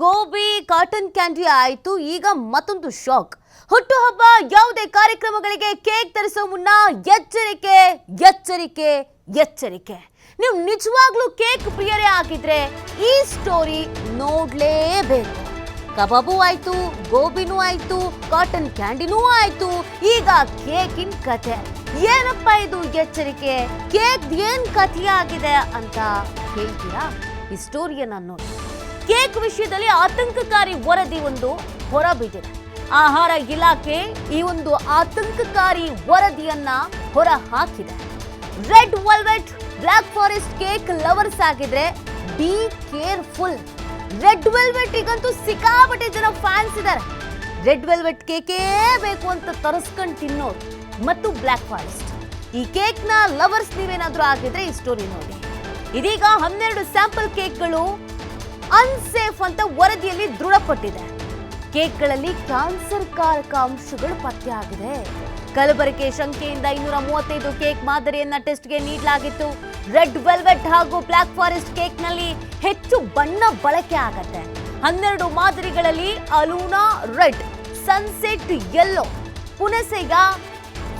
Gobi cotton candy ಆಯಿತು. ಈಗ ಮತ್ತೊಂದು ಶಾಕ್ ಹುಟ್ಟುಹಬ್ಬ ಯಾವುದೇ ಕಾರ್ಯಕ್ರಮಗಳಿಗೆ ಕೇಕ್ ತರಿಸೋ ಮುನ್ನ ಎಚ್ಚರಿಕೆ ಎಚ್ಚರಿಕೆ ಎಚ್ಚರಿಕೆ. ನೀವು ನಿಜವಾಗ್ಲೂ ಕೇಕ್ ಪ್ರಿಯರೇ ಆಗಿದ್ರೆ ಈ ಸ್ಟೋರಿ ನೋಡ್ಲೇಬೇಕು. ಕಬಾಬು ಆಯ್ತು, ಗೋಬಿನೂ ಆಯ್ತು ಕಾಟನ್ ಕ್ಯಾಂಡಿನೂ ಆಯ್ತು. ಈಗ ಕೇಕಿನ ಕತೆ. ಏನಪ್ಪ ಇದು ಎಚ್ಚರಿಕೆ? ಕೇಕ್ ಏನ್ ಕಥೆಯಾಗಿದೆ ಅಂತ ಹೇಳ್ತೀರಾ? ಈ ಸ್ಟೋರಿಯನ್ನ ನೋಡಿ. ಕೇಕ್ ವಿಷಯದಲ್ಲಿ ಆತಂಕಕಾರಿ ವರದಿ ಒಂದು ಹೊರಬಿದ್ದಿದೆ. ಆಹಾರ ಇಲಾಖೆ ಈ ಒಂದು ಆತಂಕಕಾರಿ ವರದಿಯನ್ನ ಹೊರ ಹಾಕಿದೆ red velvet, black forest cake lovers ಆಗಿದ್ರೆ ಬಿ ಕೇರ್ಫುಲ್. ರೆಡ್ ವೆಲ್ವೆಟ್ ಈಗಂತೂ ಸಿಕ್ಕಾಪಟ್ಟೆ ಜನ ಫ್ಯಾನ್ಸ್ ಇದ್ದಾರೆ. ರೆಡ್ ವೆಲ್ವೆಟ್ ಕೇಕೇ ಬೇಕು ಅಂತ ತರಿಸ್ಕೊಂಡು ತಿನ್ನೋರು ಮತ್ತು ಬ್ಲ್ಯಾಕ್ ಫಾರೆಸ್ಟ್. ಈ ಕೇಕ್ನ ಲವರ್ಸ್ ನೀವೇನಾದ್ರೂ ಆಗಿದ್ರೆ ಈ ಸ್ಟೋರಿ ನೋಡಿ. ಇದೀಗ ಹನ್ನೆರಡು ಸ್ಯಾಂಪಲ್ ಕೇಕ್ಗಳು ಅನ್ಸೇಫ್ ಅಂತ ವರದಿಯಲ್ಲಿ ದೃಢಪಟ್ಟಿದೆ. ಕೇಕ್ಗಳಲ್ಲಿ ಕ್ಯಾನ್ಸರ್ ಕಾರಕ ಅಂಶಗಳು ಪತ್ತೆಯಾಗಿದೆ. ಕಲಬೆರಕೆ ಶಂಕೆಯಿಂದ ಇನ್ನೂರ ಮೂವತ್ತೈದು ಕೇಕ್ ಮಾದರಿಯನ್ನ ಟೆಸ್ಟ್ಗೆ ನೀಡಲಾಗಿತ್ತು. ರೆಡ್ ವೆಲ್ವೆಟ್ ಹಾಗೂ ಬ್ಲಾಕ್ ಫಾರೆಸ್ಟ್ ಕೇಕ್ನಲ್ಲಿ ಹೆಚ್ಚು ಬಣ್ಣ ಬಳಕೆ ಆಗತ್ತೆ. ಹನ್ನೆರಡು ಮಾದರಿಗಳಲ್ಲಿ ಅಲೂನಾ ರೆಡ್, ಸನ್ಸೆಟ್ ಯೆಲ್ಲೋ, ಪುನಸೆಗ,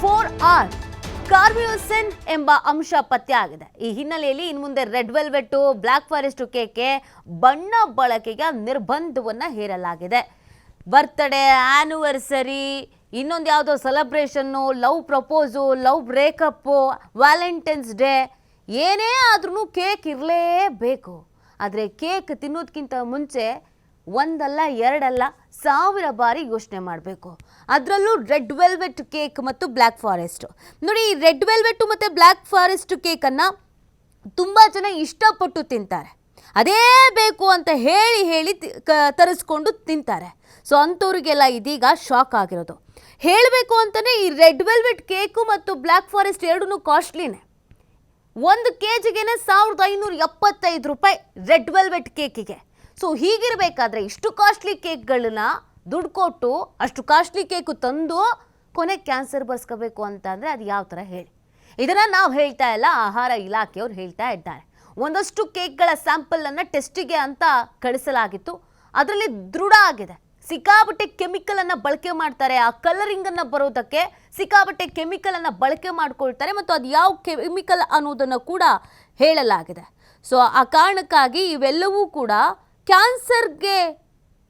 ಫೋರ್ ಆರ್. ಕಾರ್ಮಿಯೋಸೆನ್ ಎಂಬ ಅಂಶ ಪತ್ತೆಯಾಗಿದೆ ಈ ಹಿನ್ನೆಲೆಯಲ್ಲಿ ಇನ್ನು ಮುಂದೆ red velvet black forest cake, ಬಣ್ಣ ಬಳಕೆಗೆ ನಿರ್ಬಂಧವನ್ನ ಹೇರಲಾಗಿದೆ. ಬರ್ತ್ಡೇ, ಆನಿವರ್ಸರಿ, ಇನ್ನೊಂದು ಯಾವುದೋ celebration, love propose, love breakup, valentine's day, ಏನೇ ಆದ್ರೂ ಕೇಕ್ ಇರಲೇಬೇಕು. ಆದರೆ ಕೇಕ್ ತಿನ್ನೋದಕ್ಕಿಂತ ಮುಂಚೆ ಒಂದಲ್ಲ ಎರಡಲ್ಲ ಸಾವಿರ ಬಾರಿ ಯೋಚನೆ ಮಾಡಬೇಕು. ಅದರಲ್ಲೂ ರೆಡ್ ವೆಲ್ವೆಟ್ ಕೇಕ್ ಮತ್ತು ಬ್ಲ್ಯಾಕ್ ಫಾರೆಸ್ಟ್. ನೋಡಿ, ಈ ರೆಡ್ ವೆಲ್ವೆಟ್ ಮತ್ತು ಬ್ಲ್ಯಾಕ್ ಫಾರೆಸ್ಟ್ ಕೇಕನ್ನು ತುಂಬ ಜನ ಇಷ್ಟಪಟ್ಟು ತಿಂತಾರೆ. ಅದೇ ಬೇಕು ಅಂತ ಹೇಳಿ ಹೇಳಿ ತರಿಸ್ಕೊಂಡು ತಿಂತಾರೆ. ಸೊ, ಅಂಥವ್ರಿಗೆಲ್ಲ ಇದೀಗ ಶಾಕ್ ಆಗಿರೋದು. ಹೇಳಬೇಕು ಅಂತಲೇ ಈ ರೆಡ್ ವೆಲ್ವೆಟ್ ಕೇಕು ಮತ್ತು ಬ್ಲ್ಯಾಕ್ ಫಾರೆಸ್ಟ್ ಎರಡೂ ಕಾಸ್ಟ್ಲಿನೇ. ಒಂದು ಕೆ ಜಿಗೆನೆ ಸಾವಿರದ ಐನೂರ ಎಪ್ಪತ್ತೈದು ರೂಪಾಯಿ ರೆಡ್ ವೆಲ್ವೆಟ್ ಕೇಕಿಗೆ. ಸೊ, ಹೀಗಿರಬೇಕಾದ್ರೆ ಇಷ್ಟು ಕಾಸ್ಟ್ಲಿ ಕೇಕ್ಗಳನ್ನ ದುಡ್ಡು ಕೊಟ್ಟು ಅಷ್ಟು ಕಾಸ್ಟ್ಲಿ ಕೇಕು ತಂದು ಕೊನೆ ಕ್ಯಾನ್ಸರ್ ಬರ್ಸ್ಕೋಬೇಕು ಅಂತ ಅಂದರೆ ಅದು ಯಾವ ಥರ ಹೇಳಿ? ಇದನ್ನು ನಾವು ಹೇಳ್ತಾ ಇಲ್ಲ, ಆಹಾರ ಇಲಾಖೆಯವ್ರು ಹೇಳ್ತಾ ಇದ್ದಾರೆ. ಒಂದಷ್ಟು ಕೇಕ್ಗಳ ಸ್ಯಾಂಪಲನ್ನು ಟೆಸ್ಟಿಗೆ ಅಂತ ಕಳಿಸಲಾಗಿತ್ತು. ಅದರಲ್ಲಿ ದೃಢ ಆಗಿದೆ. ಸಿಕ್ಕಾಪಟ್ಟೆ ಕೆಮಿಕಲ್ ಅನ್ನ ಬಳಕೆ ಮಾಡ್ತಾರೆ. ಆ ಕಲರಿಂಗ್ ಅನ್ನ ಬರೋದಕ್ಕೆ ಸಿಕ್ಕಾಪಟ್ಟೆ ಕೆಮಿಕಲ್ ಅನ್ನ ಬಳಕೆ ಮಾಡ್ಕೊಳ್ತಾರೆ ಮತ್ತು ಅದು ಯಾವ ಕೆಮಿಕಲ್ ಅನ್ನೋದನ್ನು ಕೂಡ ಹೇಳಲಾಗಿದೆ. ಸೊ ಆ ಕಾರಣಕ್ಕಾಗಿ ಇವೆಲ್ಲವೂ ಕೂಡ ಕ್ಯಾನ್ಸರ್ಗೆ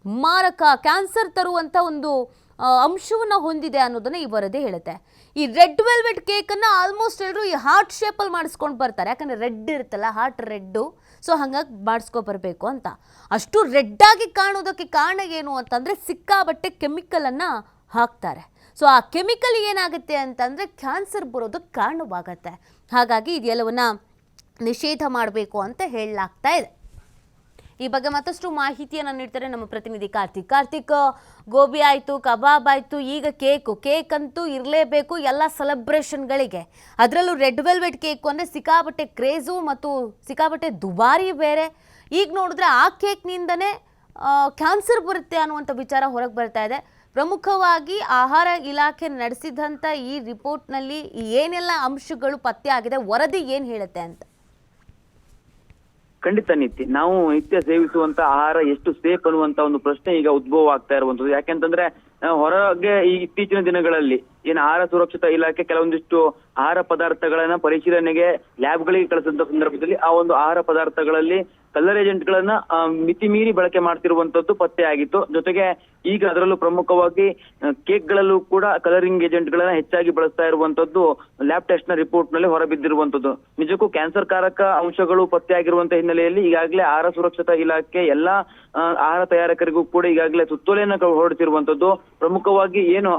ಮಾರಕ, ಕ್ಯಾನ್ಸರ್ ತರುವಂಥ ಒಂದು ಅಂಶವನ್ನು ಹೊಂದಿದೆ ಅನ್ನೋದನ್ನ ಈ ವರದಿ ಹೇಳುತ್ತೆ. ಈ ರೆಡ್ ವೆಲ್ವೆಟ್ ಕೇಕನ್ನು ಆಲ್ಮೋಸ್ಟ್ ಎಲ್ಲರೂ ಈ ಹಾರ್ಟ್ ಶೇಪಲ್ಲಿ ಮಾಡಿಸ್ಕೊಂಡು ಬರ್ತಾರೆ. ಯಾಕಂದರೆ ರೆಡ್ ಇರುತ್ತಲ್ಲ ಹಾರ್ಟ್ ರೆಡ್ಡು. ಸೊ ಹಾಗಾಗಿ ಮಾಡಿಸ್ಕೊ ಬರಬೇಕು ಅಂತ. ಅಷ್ಟು ರೆಡ್ಡಾಗಿ ಕಾಣೋದಕ್ಕೆ ಕಾರಣ ಏನು ಅಂತಂದರೆ ಸಿಕ್ಕಾಬಟ್ಟೆ ಕೆಮಿಕಲನ್ನು ಹಾಕ್ತಾರೆ. ಸೊ ಆ ಕೆಮಿಕಲ್ ಏನಾಗುತ್ತೆ ಅಂತಂದರೆ ಕ್ಯಾನ್ಸರ್ ಬರೋದಕ್ಕೆ ಕಾರಣವಾಗತ್ತೆ. ಹಾಗಾಗಿ ಇದೆಲ್ಲವನ್ನ ನಿಷೇಧ ಮಾಡಬೇಕು ಅಂತ ಹೇಳಲಾಗ್ತಾ ಇದೆ. ಈ ಬಗ್ಗೆ ಮತ್ತಷ್ಟು ಮಾಹಿತಿಯನ್ನು ನೀಡ್ತಾರೆ ನಮ್ಮ ಪ್ರತಿನಿಧಿ ಕಾರ್ತಿಕ್. ಕಾರ್ತಿಕ್ ಗೋಬಿ ಆಯಿತು, ಕಬಾಬ್ ಆಯಿತು, ಈಗ ಕೇಕು. ಕೇಕ್ ಅಂತೂ ಇರಲೇಬೇಕು ಎಲ್ಲ ಸೆಲೆಬ್ರೇಷನ್ಗಳಿಗೆ. ಅದರಲ್ಲೂ ರೆಡ್ ವೆಲ್ವೆಟ್ ಕೇಕು ಅಂದರೆ ಸಿಕ್ಕಾಪಟ್ಟೆ ಕ್ರೇಜು ಮತ್ತು ಸಿಕ್ಕಾಪಟ್ಟೆ ದುಬಾರಿ ಬೇರೆ. ಈಗ ನೋಡಿದ್ರೆ ಆ ಕೇಕ್ನಿಂದನೇ ಕ್ಯಾನ್ಸರ್ ಬರುತ್ತೆ ಅನ್ನುವಂಥ ವಿಚಾರ ಹೊರಗೆ ಬರ್ತಾ ಇದೆ. ಪ್ರಮುಖವಾಗಿ ಆಹಾರ ಇಲಾಖೆ ನಡೆಸಿದಂಥ ಈ ರಿಪೋರ್ಟ್ನಲ್ಲಿ ಏನೆಲ್ಲ ಅಂಶಗಳು ಪತ್ತೆ ಆಗಿದೆ, ವರದಿ ಏನು ಹೇಳುತ್ತೆ ಅಂತ. ಖಂಡಿತ ನಿತ್ಯ. ನಾವು ನಿತ್ಯ ಸೇವಿಸುವಂತ ಆಹಾರ ಎಷ್ಟು ಸೇಫ್ ಅನ್ನುವಂತ ಒಂದು ಪ್ರಶ್ನೆ ಈಗ ಉದ್ಭವ ಆಗ್ತಾ ಇರುವಂತದ್ದು. ಯಾಕೆಂತಂದ್ರೆ ಹೊರಗೆ ಈ ಇತ್ತೀಚಿನ ದಿನಗಳಲ್ಲಿ ಏನು ಆಹಾರ ಸುರಕ್ಷತಾ ಇಲಾಖೆ ಕೆಲವೊಂದಿಷ್ಟು ಆಹಾರ ಪದಾರ್ಥಗಳನ್ನ ಪರಿಶೀಲನೆಗೆ ಲ್ಯಾಬ್ಗಳಿಗೆ ಕಳಿಸಿದಂತ ಸಂದರ್ಭದಲ್ಲಿ ಆ ಒಂದು ಆಹಾರ ಪದಾರ್ಥಗಳಲ್ಲಿ ಕಲರ್ ಏಜೆಂಟ್ಗಳನ್ನ ಗಳನ್ನ ಮಿತಿ ಮೀರಿ ಬಳಕೆ ಮಾಡ್ತಿರುವಂತದ್ದು ಪತ್ತೆ ಆಗಿತ್ತು ಜೊತೆಗೆ ಈಗ ಅದರಲ್ಲೂ ಪ್ರಮುಖವಾಗಿ ಕೇಕ್ಗಳಲ್ಲೂ ಕೂಡ ಕಲರಿಂಗ್ ಏಜೆಂಟ್ಗಳನ್ನ ಹೆಚ್ಚಾಗಿ ಬಳಸ್ತಾ ಇರುವಂತದ್ದು ಲ್ಯಾಬ್ ಟೆಸ್ಟ್ನ ರಿಪೋರ್ಟ್ನಲ್ಲಿ ಹೊರಬಿದ್ದಿರುವಂತದ್ದು. ನಿಜಕ್ಕೂ ಕ್ಯಾನ್ಸರ್ ಕಾರಕ ಅಂಶಗಳು ಪತ್ತೆ ಆಗಿರುವಂತಹ ಹಿನ್ನೆಲೆಯಲ್ಲಿ ಈಗಾಗಲೇ ಆಹಾರ ಸುರಕ್ಷತಾ ಇಲಾಖೆ ಎಲ್ಲಾ ಆಹಾರ ತಯಾರಕರಿಗೂ ಕೂಡ ಈಗಾಗಲೇ ಸುತ್ತೋಲೆಯನ್ನ ಹೊರಡಿಸಿರುವಂತದ್ದು. ಪ್ರಮುಖವಾಗಿ ಏನು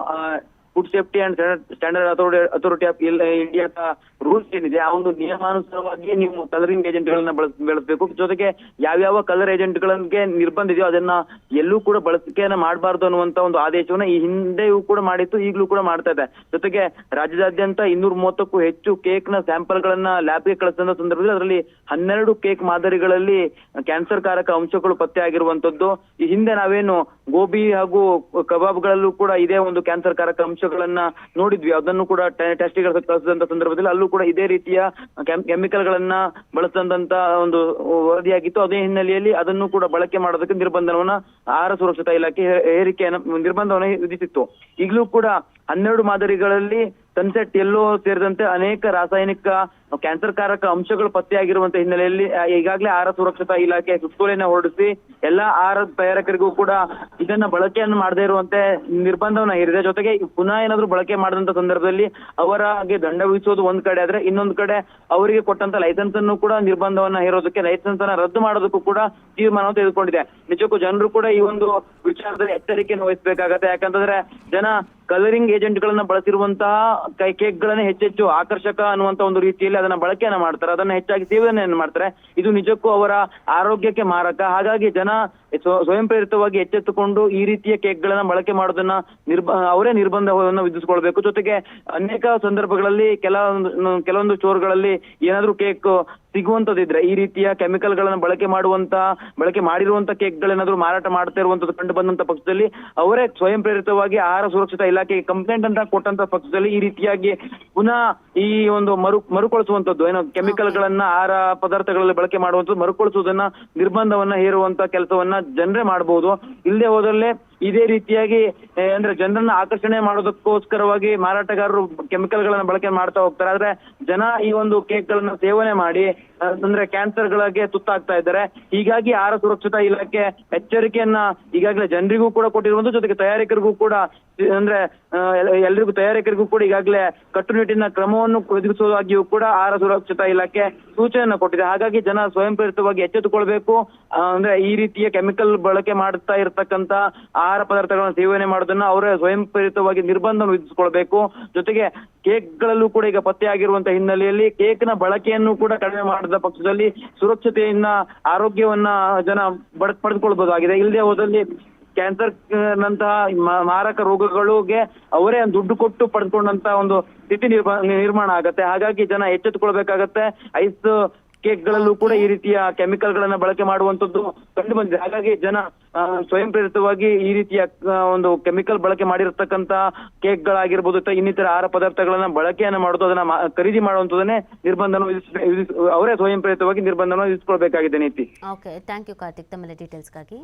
food safety and standard authority authority of ಇಂಡಿಯಾದ ರೂಲ್ಸ್ ಏನಿದೆ ಆ ಒಂದು ನಿಯಮಾನುಸಾರವಾಗಿ ನೀವು ಕಲರಿಂಗ್ ಏಜೆಂಟ್ ಗಳನ್ನ ಬಳಸ್, ಬೆಳೆಸಬೇಕು. ಜೊತೆಗೆ ಯಾವ್ಯಾವ ಕಲರ್ ಏಜೆಂಟ್ ಗಳಿಗೆ ನಿರ್ಬಂಧ ಇದೆಯೋ ಅದನ್ನ ಎಲ್ಲೂ ಕೂಡ ಬಳಸಿಕೆಯನ್ನ ಮಾಡಬಾರ್ದು ಅನ್ನುವಂತ ಒಂದು ಆದೇಶವನ್ನ ಈ ಹಿಂದೆಯೂ ಕೂಡ ಮಾಡಿತ್ತು, ಈಗಲೂ ಕೂಡ ಮಾಡ್ತಾ ಇದೆ. ಜೊತೆಗೆ ರಾಜ್ಯದಾದ್ಯಂತ ಇನ್ನೂರ ಮೂವತ್ತಕ್ಕೂ ಹೆಚ್ಚು ಕೇಕ್ನ ಸ್ಯಾಂಪಲ್ ಗಳನ್ನ ಲ್ಯಾಬ್ಗೆ ಕಳಿಸಿದ ಸಂದರ್ಭದಲ್ಲಿ ಅದರಲ್ಲಿ ಹನ್ನೆರಡು ಕೇಕ್ ಮಾದರಿಗಳಲ್ಲಿ ಕ್ಯಾನ್ಸರ್ ಕಾರಕ ಅಂಶಗಳು ಪತ್ತೆ ಆಗಿರುವಂತದ್ದು ಈ ಹಿಂದೆ ನಾವೇನು ಗೋಬಿ ಹಾಗೂ ಕಬಾಬ್ಗಳಲ್ಲೂ ಕೂಡ ಇದೇ ಒಂದು ಕ್ಯಾನ್ಸರ್ ಕಾರಕ ಅಂಶ ಅಂಶಗಳನ್ನ ನೋಡಿದ್ವಿ. ಅದನ್ನು ಕೂಡ ಟೆಸ್ಟಿಗೆ ಕಳಿಸಿದಂತ ಸಂದರ್ಭದಲ್ಲಿ ಅಲ್ಲೂ ಕೂಡ ಇದೇ ರೀತಿಯ ಕೆಮಿಕಲ್ ಗಳನ್ನ ಬಳಸಿದಂತ ಒಂದು ವರದಿಯಾಗಿತ್ತು. ಅದೇ ಹಿನ್ನೆಲೆಯಲ್ಲಿ ಅದನ್ನು ಕೂಡ ಬಳಕೆ ಮಾಡೋದಕ್ಕೆ ನಿರ್ಬಂಧವನ್ನ ಆಹಾರ ಸುರಕ್ಷತಾ ಇಲಾಖೆ ಹೇ- ನಿರ್ಬಂಧವನ್ನು ನಿರ್ಬಂಧವನ್ನ ವಿಧಿಸಿತ್ತು. ಈಗಲೂ ಕೂಡ ಹನ್ನೆರಡು ಮಾದರಿಗಳಲ್ಲಿ ಸನ್ಸೆಟ್ ಎಲ್ಲೋ ಸೇರಿದಂತೆ ಅನೇಕ ರಾಸಾಯನಿಕ ಕ್ಯಾನ್ಸರ್ ಕಾರಕ ಅಂಶಗಳು ಪತ್ತೆಯಾಗಿರುವಂತ ಹಿನ್ನೆಲೆಯಲ್ಲಿ ಈಗಾಗಲೇ ಆಹಾರ ಸುರಕ್ಷತಾ ಇಲಾಖೆ ಸುತ್ತೋಲೆಯನ್ನ ಹೊರಡಿಸಿ, ಎಲ್ಲಾ ಆಹಾರ ತಯಾರಕರಿಗೂ ಕೂಡ ಇದನ್ನ ಬಳಕೆಯನ್ನು ಮಾಡದೇ ಇರುವಂತೆ ನಿರ್ಬಂಧವನ್ನ ಹೇರಿದೆ. ಜೊತೆಗೆ ಪುನಃ ಏನಾದ್ರು ಬಳಕೆ ಮಾಡಿದಂತ ಸಂದರ್ಭದಲ್ಲಿ ಅವರಿಗೆ ದಂಡ ವಿಧಿಸೋದು ಒಂದ್ ಕಡೆ, ಆದ್ರೆ ಇನ್ನೊಂದ್ ಕಡೆ ಅವರಿಗೆ ಕೊಟ್ಟಂತ ಲೈಸೆನ್ಸ್ ಅನ್ನು ಕೂಡ ನಿರ್ಬಂಧವನ್ನ ಹೇರೋದಕ್ಕೆ ಲೈಸೆನ್ಸ್ ಅನ್ನ ರದ್ದು ಮಾಡೋದಕ್ಕೂ ಕೂಡ ತೀರ್ಮಾನವನ್ನು ತೆಗೆದುಕೊಂಡಿದೆ. ನಿಜಕ್ಕೂ ಜನರು ಕೂಡ ಈ ಒಂದು ವಿಚಾರದಲ್ಲಿ ಎಚ್ಚರಿಕೆಯನ್ನು ವಹಿಸಬೇಕಾಗತ್ತೆ. ಯಾಕಂತಂದ್ರೆ ಜನ ಕಲರಿಂಗ್ ಏಜೆಂಟ್ ಗಳನ್ನ ಬಳಸಿರುವಂತಹ ಕೈ ಕೇಕ್ ಹೆಚ್ಚೆಚ್ಚು ಆಕರ್ಷಕ ಅನ್ನುವಂತ ಒಂದು ರೀತಿಯಲ್ಲಿ ಅದನ್ನ ಬಳಕೆಯನ್ನ ಮಾಡ್ತಾರೆ. ಅದನ್ನ ಹೆಚ್ಚಾಗಿ ಸೇವನೆಯನ್ನು ಮಾಡ್ತಾರೆ. ಇದು ನಿಜಕ್ಕೂ ಅವರ ಆರೋಗ್ಯಕ್ಕೆ ಮಾರಕ. ಹಾಗಾಗಿ ಜನ ಸ್ವ- ಸ್ವಯಂ ಪ್ರೇರಿತವಾಗಿ ಎಚ್ಚೆತ್ತುಕೊಂಡು ಈ ರೀತಿಯ ಕೇಕ್ ಗಳನ್ನ ಬಳಕೆ ಮಾಡೋದನ್ನ ನಿರ್ಬ, ಅವರೇ ನಿರ್ಬಂಧವನ್ನು ವಿಧಿಸಿಕೊಳ್ಬೇಕು. ಜೊತೆಗೆ ಅನೇಕ ಸಂದರ್ಭಗಳಲ್ಲಿ ಕೆಲವೊಂದು ಕೆಲವೊಂದು ಸ್ಟೋರ್ಗಳಲ್ಲಿ ಏನಾದ್ರೂ ಕೇಕ್ ಸಿಗುವಂತದಿದ್ರೆ ಈ ರೀತಿಯ ಕೆಮಿಕಲ್ ಗಳನ್ನ ಬಳಕೆ ಮಾಡುವಂತ, ಬಳಕೆ ಮಾಡಿರುವಂತ ಕೇಕ್ ಗಳೇನಾದ್ರೂ ಮಾರಾಟ ಮಾಡ್ತಾ ಇರುವಂತದ್ದು ಕಂಡು ಬಂದಂತ ಪಕ್ಷದಲ್ಲಿ ಅವರೇ ಸ್ವಯಂ ಪ್ರೇರಿತವಾಗಿ ಆಹಾರ ಸುರಕ್ಷತಾ ಇಲಾಖೆಗೆ ಕಂಪ್ಲೇಂಟ್ ಅಂತ ಕೊಟ್ಟಂತ ಪಕ್ಷದಲ್ಲಿ ಈ ರೀತಿಯಾಗಿ ಪುನಃ ಈ ಒಂದು ಮರು, ಮರುಕಳಿಸುವಂತದ್ದು, ಏನೋ ಕೆಮಿಕಲ್ ಗಳನ್ನ ಆಹಾರ ಪದಾರ್ಥಗಳಲ್ಲಿ ಬಳಕೆ ಮಾಡುವಂತದ್ದು ಮರುಕೊಳಿಸುವುದನ್ನ ನಿರ್ಬಂಧವನ್ನ ಹೇರುವಂತ ಕೆಲಸವನ್ನ ಜನರೇ ಮಾಡಬಹುದು ಇಲ್ಲದೆ ಹೋದಲ್ಲೇ ಇದೇ ರೀತಿಯಾಗಿ ಅಂದ್ರೆ ಜನರನ್ನ ಆಕರ್ಷಣೆ ಮಾಡೋದಕ್ಕೋಸ್ಕರವಾಗಿ ಮಾರಾಟಗಾರರು ಕೆಮಿಕಲ್ ಗಳನ್ನ ಬಳಕೆ ಮಾಡ್ತಾ ಹೋಗ್ತಾರೆ. ಆದ್ರೆ ಜನ ಈ ಒಂದು ಕೇಕ್ ಗಳನ್ನ ಸೇವನೆ ಮಾಡಿ ಅಂದ್ರೆ ಕ್ಯಾನ್ಸರ್ ಗಳಿಗೆ ತುತ್ತಾಗ್ತಾ ಇದ್ದಾರೆ. ಹೀಗಾಗಿ ಆಹಾರ ಸುರಕ್ಷತಾ ಇಲಾಖೆ ಎಚ್ಚರಿಕೆಯನ್ನ ಈಗಾಗಲೇ ಜನರಿಗೂ ಕೂಡ ಕೊಟ್ಟಿರುವಂತ ಜೊತೆಗೆ ತಯಾರಕರಿಗೂ ಕೂಡ, ಅಂದ್ರೆ ಎಲ್ಲರಿಗೂ ತಯಾರಕರಿಗೂ ಕೂಡ ಈಗಾಗಲೇ ಕಟ್ಟುನಿಟ್ಟಿನ ಕ್ರಮವನ್ನು ಒದಗಿಸುವುದಾಗಿಯೂ ಕೂಡ ಆಹಾರ ಸುರಕ್ಷತಾ ಇಲಾಖೆ ಸೂಚನೆಯನ್ನ ಕೊಟ್ಟಿದೆ. ಹಾಗಾಗಿ ಜನ ಸ್ವಯಂ ಪ್ರೇರಿತವಾಗಿ ಎಚ್ಚೆತ್ತುಕೊಳ್ಬೇಕು ಅಂದ್ರೆ ಈ ರೀತಿಯ ಕೆಮಿಕಲ್ ಬಳಕೆ ಮಾಡ್ತಾ ಇರತಕ್ಕಂತ ಆಹಾರ ಪದಾರ್ಥಗಳನ್ನ ಸೇವನೆ ಮಾಡೋದನ್ನ ಅವರೇ ಸ್ವಯಂ ಪ್ರೇರಿತವಾಗಿ ವಿಧಿಸಿಕೊಳ್ಬೇಕು. ಜೊತೆಗೆ ಕೇಕ್ ಗಳಲ್ಲೂ ಕೂಡ ಈಗ ಪತ್ತೆಯಾಗಿರುವಂತ ಹಿನ್ನೆಲೆಯಲ್ಲಿ ಕೇಕ್ನ ಬಳಕೆಯನ್ನು ಕೂಡ ಕಡಿಮೆ ಮಾಡಿದ ಪಕ್ಷದಲ್ಲಿ ಸುರಕ್ಷತೆಯನ್ನ, ಆರೋಗ್ಯವನ್ನ ಜನ ಬಡ, ಪಡೆದುಕೊಳ್ಬಹುದಾಗಿದೆ. ಇಲ್ಲದೆ ಹೋದಲ್ಲಿ ಕ್ಯಾನ್ಸರ್ ನಂತಹ ಮಾರಕ ರೋಗಗಳಿಗೆ ಅವರೇ ದುಡ್ಡು ಕೊಟ್ಟು ಪಡೆದುಕೊಂಡಂತ ಒಂದು ಸ್ಥಿತಿ ನಿರ್ಮ- ನಿರ್ಮಾಣ ಆಗತ್ತೆ. ಹಾಗಾಗಿ ಜನ ಎಚ್ಚೆತ್ತುಕೊಳ್ಬೇಕಾಗತ್ತೆ. ಐಸ್ ಕೇಕ್ ಗಳಲ್ಲೂ ಕೂಡ ಈ ರೀತಿಯ ಕೆಮಿಕಲ್ ಗಳನ್ನ ಬಳಕೆ ಮಾಡುವಂತದ್ದು ಕಂಡು ಬಂದಿದೆ. ಹಾಗಾಗಿ ಜನ ಸ್ವಯಂ ಪ್ರೇರಿತವಾಗಿ ಈ ರೀತಿಯ ಒಂದು ಕೆಮಿಕಲ್ ಬಳಕೆ ಮಾಡಿರತಕ್ಕಂತ ಕೇಕ್ ಗಳಾಗಿರ್ಬೋದು ಅಥವಾ ಇನ್ನಿತರ ಆಹಾರ ಪದಾರ್ಥಗಳನ್ನ ಬಳಕೆಯನ್ನ ಮಾಡೋದು ಅದನ್ನ ಖರೀದಿ ಮಾಡುವಂತದನ್ನೇ ನಿರ್ಬಂಧನ ಅವರೇ ಸ್ವಯಂ ಪ್ರೇರಿತವಾಗಿ ನಿರ್ಬಂಧನ ವಿಧಿಸಿಕೊಳ್ಬೇಕಾಗಿದೆ ನೀತಿ. ಓಕೆ ಥ್ಯಾಂಕ್ ಯು ಕಾರ್ತಿಕ್ ತಮ್ಮೆಲ್ಲ ಡೀಟೇಲ್ಸ್ಗಾಗಿ.